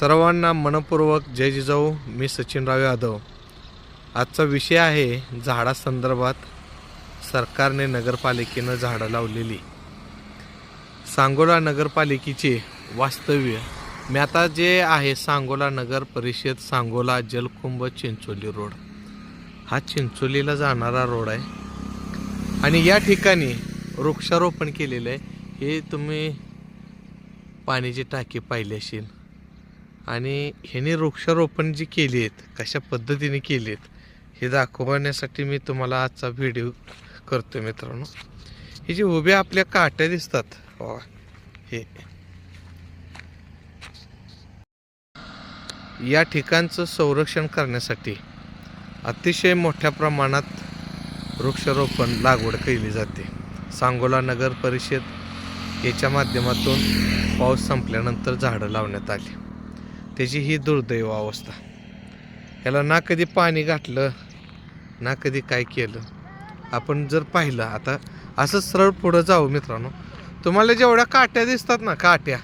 सर्वांना मनपूर्वक जय जिजाऊ मी सचिनराव यादव. आजचा विषय आहे झाडासंदर्भात सरकारने नगरपालिकेनं झाडं लावलेली. सांगोला नगरपालिकेचे वास्तव्य. मी आता जे आहे सांगोला नगर परिषद सांगोला जलकुंभ चिंचोली रोड. हा चिंचोलीला जाणारा रोड आहे. आणि या ठिकाणी वृक्षारोपण केलेलं आहे. हे तुम्ही पाण्याची टाकी पाहिली असेल. आणि ह्याने वृक्षारोपण जी केली आहेत कशा पद्धतीने केली आहेत हे दाखवण्यासाठी मी तुम्हाला आजचा व्हिडिओ करतो मित्रांनो. हे जे उभे आपल्या काट्या दिसतात हे. या ठिकाणचं संरक्षण करण्यासाठी अतिशय मोठ्या प्रमाणात वृक्षारोपण लागवड केली जाते. सांगोला नगर परिषद याच्या माध्यमातून पाऊस संपल्यानंतर झाडं लावण्यात आली. त्याची ही दुर्दैव अवस्था. ह्याला ना कधी पाणी घातलं ना कधी काय केलं आपण जर पाहिलं आता असं सरळ पुढं जाऊ मित्रांनो. तुम्हाला जेवढ्या काट्या दिसतात ना काट्या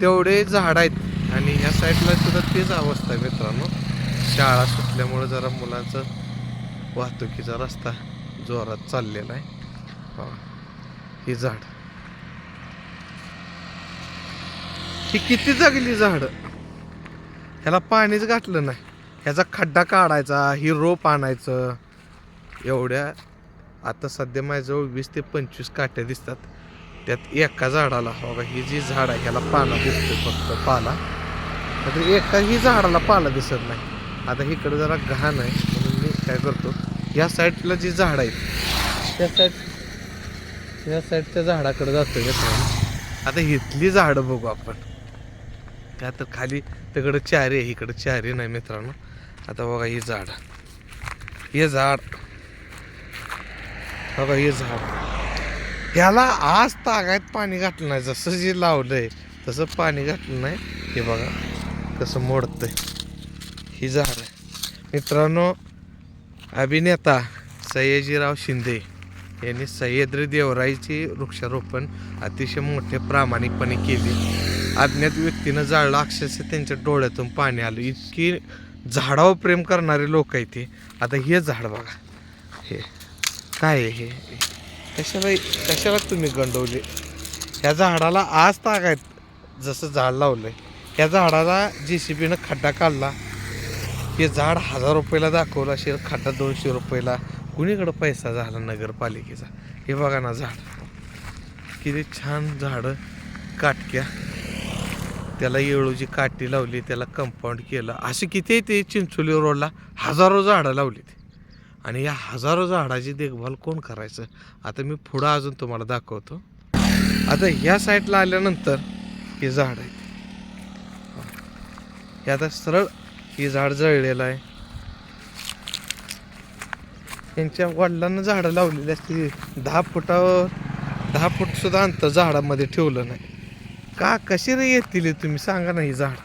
तेवढे झाड आहेत. आणि ह्या साईडला सुद्धा तीच अवस्था आहे मित्रांनो. शाळा सुटल्यामुळं जरा मुलांचं वाहतुकीचा रस्ता जोरात चाललेला आहे. ही झाड. ही किती जगली झाडं? ह्याला पाणीच घातलं नाही. ह्याचा खड्डा काढायचा ही रोप आणायचं. एवढ्या आता सध्या माझ्याजवळ वीस ते पंचवीस काट्या दिसतात. त्यात एका झाडाला बघा ही जी झाड आहे ह्याला पाला दिसतो फक्त पाला तर एका ही झाडाला पाला दिसत नाही. आता इकडे जरा घाण आहे म्हणून मी काय करतो या साईडला जी झाड आहेत त्या साईड या साईडच्या झाडाकडे जातो आता इथली झाडं बघू आपण. का तर खाली तिकडं चारी आहे इकडं चारी नाही मित्रांनो. आता बघा ही झाड. हे झाड. बघा हे झाड. ह्याला आज तागायत पाणी घातलं नाही. जसं जे लावलंय तसं पाणी घातलं नाही. हे बघा कसं मोडतंय. ही झाड आहे. मित्रांनो अभिनेता सयाजीराव शिंदे यांनी सह्याद्री देवराईची वृक्षारोपण अतिशय मोठे प्रामाणिकपणे केले. अज्ञात व्यक्तीनं जाळलं. अक्षरशः त्यांच्या डोळ्यातून पाणी आलं. इतकी झाडावर प्रेम करणारे लोक आहेत ते आता हे झाड बघा. हे. काय आहे हे? कशाला कशाला तुम्ही गंडवले? ह्या झाडाला आज तागायत जसं झाड लावलं आहे ह्या झाडाला जे सी बीनं खड्डा काढला. हे झाड हजार रुपयाला दाखवलं असेल. खड्डा दोनशे रुपयाला. कुणीकडं पैसा झाला नगरपालिकेचा? हे बघा ना झाड. किती छान झाडं काटक्या. त्याला येळूची काठी लावली त्याला कंपाऊंड केलं. असे किती ते चिंचोली रोडला हजारो झाडं लावलीत आणि या हजारो झाडाची देखभाल कोण करायचं? आता मी पुढं अजून तुम्हाला दाखवतो. आता ह्या साईडला आल्यानंतर हे झाड आहे. हे आता सरळ हे झाड जळलेलं आहे. त्यांच्या वडिलांना झाडं लावलेली असते. दहा फुटावर दहा फूटसुद्धा अंतर झाडामध्ये ठेवलं नाही. का कशी रे येतील तुम्ही सांगा ना ही झाड.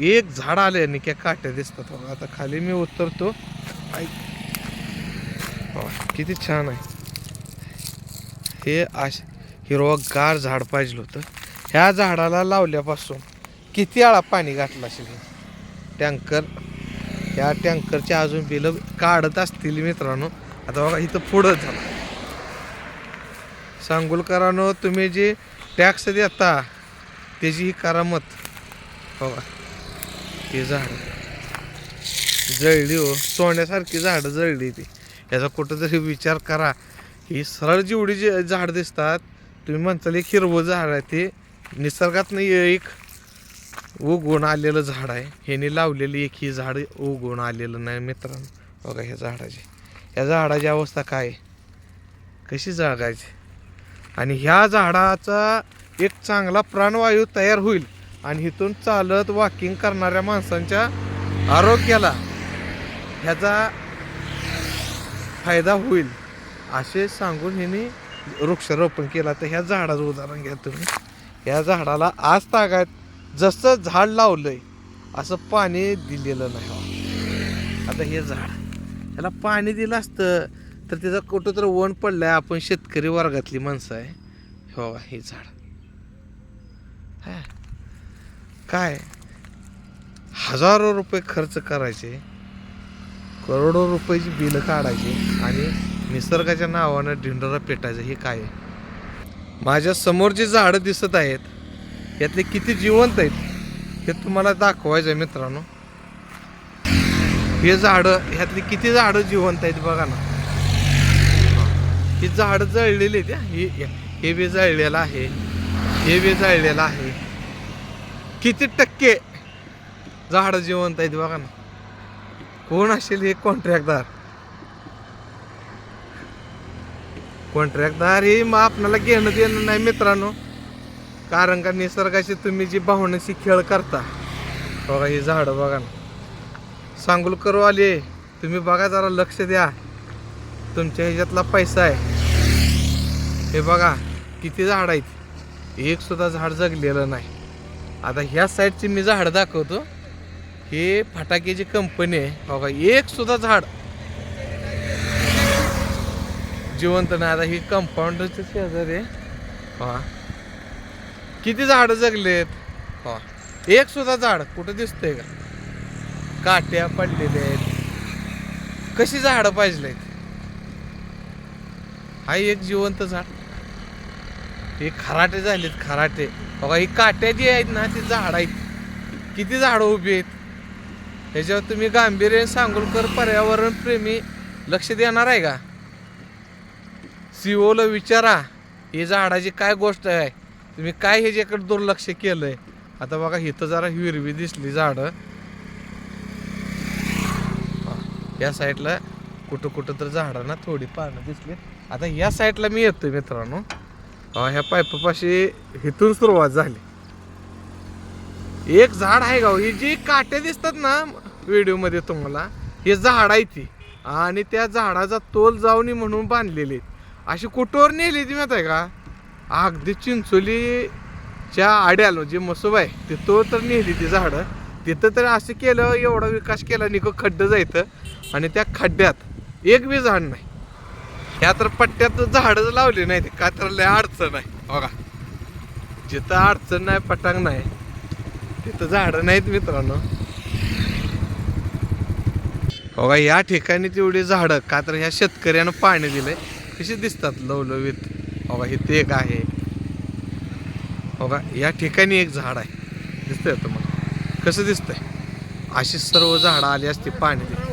एक झाड आले आणि क्या काट्या दिसतात आता खाली मी उतरतो. ऐक किती छान आहे. हे आश हिरवगार झाड पाहिजे होतं. ह्या झाडाला लावल्यापासून किती आळा पाणी घातलं असेल टँकर. ह्या टँकरचे अजून बिलं काढत असतील मित्रांनो. आता बघा इथं पुढं झालं. सांगुलकरांनो तुम्ही जे टॅक्स देता त्याची ही करामत. बघा. हे झाड. जळली हो. सोन्यासारखी झाडं जळली ती. याचा कुठंतरी विचार करा. ही सरळ जेवढी जे झाड दिसतात तुम्ही म्हणताल एक हिरवं झाड आहे ते. निसर्गात एक उगवून आलेलं झाड आहे. ह्याने लावलेली एक ही झाड उगवून आलेलं नाही मित्रांनो. बघा ह्या झाडाची. या झाडाची अवस्था काय? आहे? कशी जागायची आणि ह्या झाडाचा एक चांगला प्राणवायू तयार होईल. आणि इथून चालत वॉकिंग करणाऱ्या माणसांच्या आरोग्याला ह्याचा फायदा होईल असे सांगून हिने वृक्षारोपण केला. तर ह्या झाडाचं उदाहरण घ्या तुम्ही. ह्या झाडाला आज तागायत जसं झाड लावलंय असं पाणी दिलेलं नाही. आता हे झाड ह्याला पाणी दिलं असतं तर त्याचा कुठं तर पडलं पडलाय आपण शेतकरी वर्गातली माणसं आहे. हो हे झाड. काय? हजारो रुपये खर्च करायचे करोडो रुपयाची बिलं काढायची आणि निसर्गाच्या नावानं ढिंडोरा पेटायचं हे काय? आहे माझ्यासमोर जी झाडं दिसत आहेत यातले किती जिवंत आहेत हे तुम्हाला दाखवायचं आहे मित्रांनो. हे झाडं ह्यातली किती झाडं जिवंत आहेत बघा ना. ही झाडं जळलेली आहेत हे हे बी जळलेलं आहे. हे बी जळलेलं आहे. किती टक्के झाडं जिवंत आहेत बघा ना. कोण असेल हे कॉन्ट्रॅक्टदार कॉन्ट्रॅक्टदार हे मग आपल्याला घेणं देणं नाही मित्रांनो. कारण का निसर्गाशी तुम्ही जी भावनेची खेळ करता बघा ही झाडं बघा ना. सांगोल करू आले तुम्ही बघा जरा लक्ष द्या. तुमच्या ह्याच्यातला पैसा आहे. हे बघा किती झाड आहेत. एक सुद्धा झाड जगलेलं नाही. आता ह्या साईडची मी झाड दाखवतो. हे फटाक्याची कंपनी आहे. बघा एक सुद्धा झाड. जिवंत नाही. आता ही कंपाऊंडरचे शेजारी आहे. किती झाड जगलेत. हा एक सुद्धा झाड कुठं दिसतंय का? काट्या पडलेल्या आहेत. कशी झाडं पाहिजे हा एक जिवंत झाड. हे खराटे झालेत खराटे. बघा ही काट्या जी आहेत ना ती झाड आहेत. किती झाडं उभी आहेत? ह्याच्यावर तुम्ही गांभीर्य सांगोलकर पर्यावरण प्रेमी लक्ष देणार आहे का? सीओला विचारा ही झाडाची काय गोष्ट आहे? तुम्ही काय ह्याच्याकडे दुर्लक्ष केलं आहे आता बघा इथं जरा हिरवी दिसली झाडं. या साईडला कुठं कुठं तर झाडांना थोडी पानं दिसली आता या साईडला मी येतोय मित्रांनो. ह्या पायपापाशी हिथून सुरुवात झाली. एक झाड आहे गाव. ही जी काटे दिसतात ना व्हिडिओमध्ये तुम्हाला हे झाड आहे ती. आणि त्या झाडाचा तोल जाऊनी म्हणून बांधलेली अशी कुठवर नेली ती माहिती आहे का? अगदी चिंचोलीच्या आड्याला जे मसोबा आहे तिथं तर नेली ती झाडं. तिथं तर असं केलं एवढा विकास केला निको खड्डं जायचं. आणि त्या खड्ड्यात एक बी झाड नाही. ह्या तर पट्ट्यात झाडं लावली नाही का तर लय अडचण आहे. बघा जिथं अडचण नाही पटांग नाही तिथं झाडं नाहीत मित्रांनो. बघा या ठिकाणी तेवढी झाडं का तर ह्या शेतकऱ्यानं पाणी दिलंय कशी दिसतात लवलवीत. बघा ते एक आहे. बघा या ठिकाणी एक झाड आहे. दिसतंय तुम्हाला? कसं दिसतंय? अशी सर्व झाडं आली असती पाणी. दिली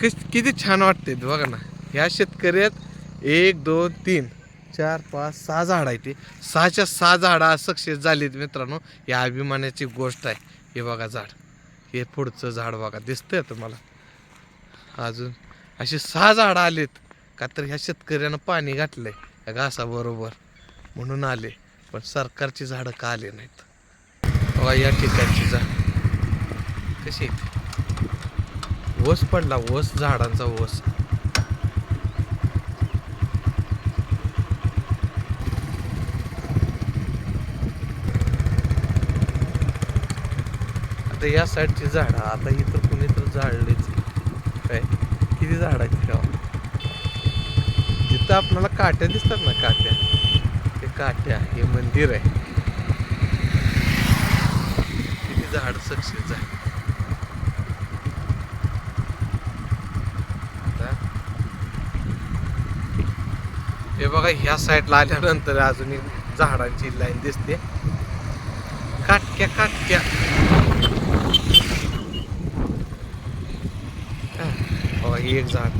किस किती छान वाटते बघा ना. ह्या शेतकऱ्यात एक दोन तीन चार पाच सहा झाड आहे ते. सहाच्या सहा झाडं सक्सेस झालीत मित्रांनो. या अभिमानाची गोष्ट आहे. हे बघा झाड. हे पुढचं झाड बघा. दिसतंय तुम्हाला अजून अशी सहा झाडं आलेत. का तर ह्या शेतकऱ्यानं पाणी घातलंय. या घासाबरोबर म्हणून आले. पण सरकारची झाडं का आले नाहीत? बघा या ठिकाणची झाड. कशी आहेत? ओस पडला ओस झाडांचा ओस आता या साईडची झाडं आता इथं कुणी तर झाडलीच काय? किती झाड आहेत तेव्हा? जिथं आपल्याला काट्या दिसतात ना काट्या. ते काट्या हे मंदिर आहे. किती झाड सक्सेस आहे आता हे बघा ह्या साईडला आल्यानंतर अजून एक झाडांची लाईन दिसते. काटक्या काटक्या. बघा ही एक झाड.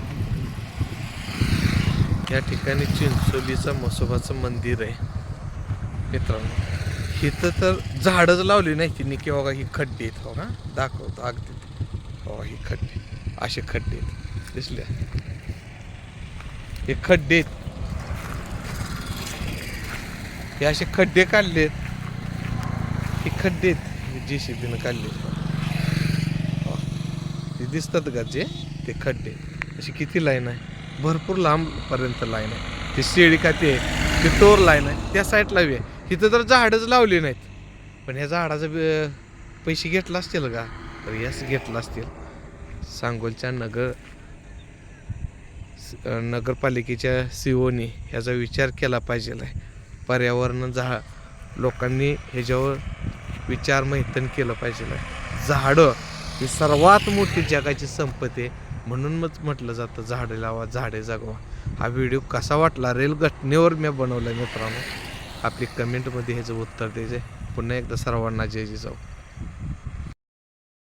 या ठिकाणी चिंचोलीचं मसोबाचं मंदिर आहे. मित्रांनो इथं तर झाडच लावली नाही तिने की बघा ही खड्डे आहेत. हो का दाखवतो अगदी. बघा ही खड्डे. असे खड्डे आहेत. दिसल्या हे खड्डे आहेत. हे असे खड्डे काढलेत. हे खड्डे आहेत. जे सी काढले ते दिसतात का जे? ते खड्डे. अशी किती लाईन आहे? भरपूर लांब पर्यंत लाईन आहे. ते शेळी का ते ते टोर लाईन आहे. त्या साईडला बी आहे. तिथं तर झाडच लावली नाहीत. पण ह्या झाडाचं पैसे घेतला असतील का? तर यास घेतला असतील. सांगोलच्या नगर नगरपालिकेच्या सीओनी ह्याचा विचार केला पाहिजे पर्यावरण झा लोकांनी ह्याच्यावर विचार मैथन केलं पाहिजे. झाडं ही सर्वात मोठी जगाची संपत्ती आहे. म्हणून मग म्हटलं जातं झाडे लावा झाडे जगवा. हा व्हिडिओ कसा वाटला? रेल घटनेवर मी बनवला मित्रांनो. आपली कमेंटमध्ये ह्याचं उत्तर द्यायचं पुन्हा एकदा सर्वांना जय जय जाऊ